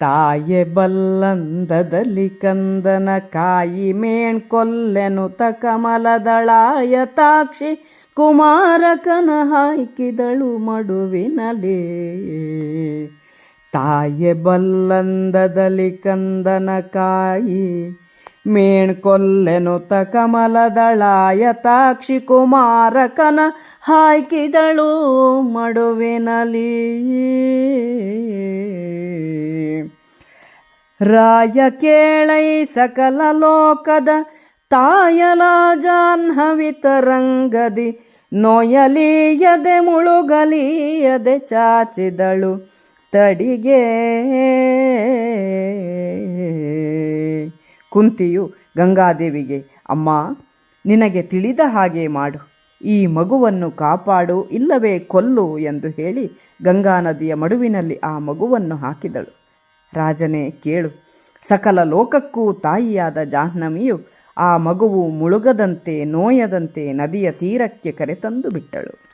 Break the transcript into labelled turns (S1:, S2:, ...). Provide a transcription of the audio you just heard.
S1: ತಾಯೆ ಬಲ್ಲಂದದಲ್ಲಿ ಕಂದನ ಕಾಯಿ ಮೇಣ್ಕೊಲ್ಲೆನುತ ಕಮಲದಳಾಯ ತಾಕ್ಷಿ ಕುಮಾರಕನ ಹಾಯ್ಕಿದಳು ಮಡುವಿನಲೇ. ತಾಯೆ ಬಲ್ಲಂದದಲ್ಲಿ ಕಂದನ ಕಾಯಿ ಮೇಣ್ಕೊಲ್ಲೆನುತ ಕಮಲದಳಾಯ ತಾಕ್ಷಿ ಕುಮಾರಕನ ಹಾಯ್ಕಿದಳು ಮಡುವಿನಲಿ. ರಾಯ ಕೇಳೈ ಸಕಲ ಲೋಕದ ತಾಯಲ ಜಾಹ್ನವಿತರಂಗದಿ ನೋಯಲೀಯದೆ ಮುಳುಗಲೀಯದೆ ಚಾಚಿದಳು ತಡಿಗೆ. ಕುಂತಿಯು ಗಂಗಾದೇವಿಗೆ, ಅಮ್ಮ, ನಿನಗೆ ತಿಳಿದ ಹಾಗೆ ಮಾಡು. ಈ ಮಗುವನ್ನು ಕಾಪಾಡು, ಇಲ್ಲವೇ ಕೊಲ್ಲು ಎಂದು ಹೇಳಿ ಗಂಗಾ ನದಿಯ ಮಡುವಿನಲ್ಲಿ ಆ ಮಗುವನ್ನು ಹಾಕಿದಳು. ರಾಜನೇ ಕೇಳು. ಸಕಲ ಲೋಕಕ್ಕೂ ತಾಯಿಯಾದ ಜಾಹ್ನವಿಯು ಆ ಮಗುವು ಮುಳುಗದಂತೆ ನೋಯದಂತೆ ನದಿಯ ತೀರಕ್ಕೆ ಕರೆತಂದು ಬಿಟ್ಟಳು.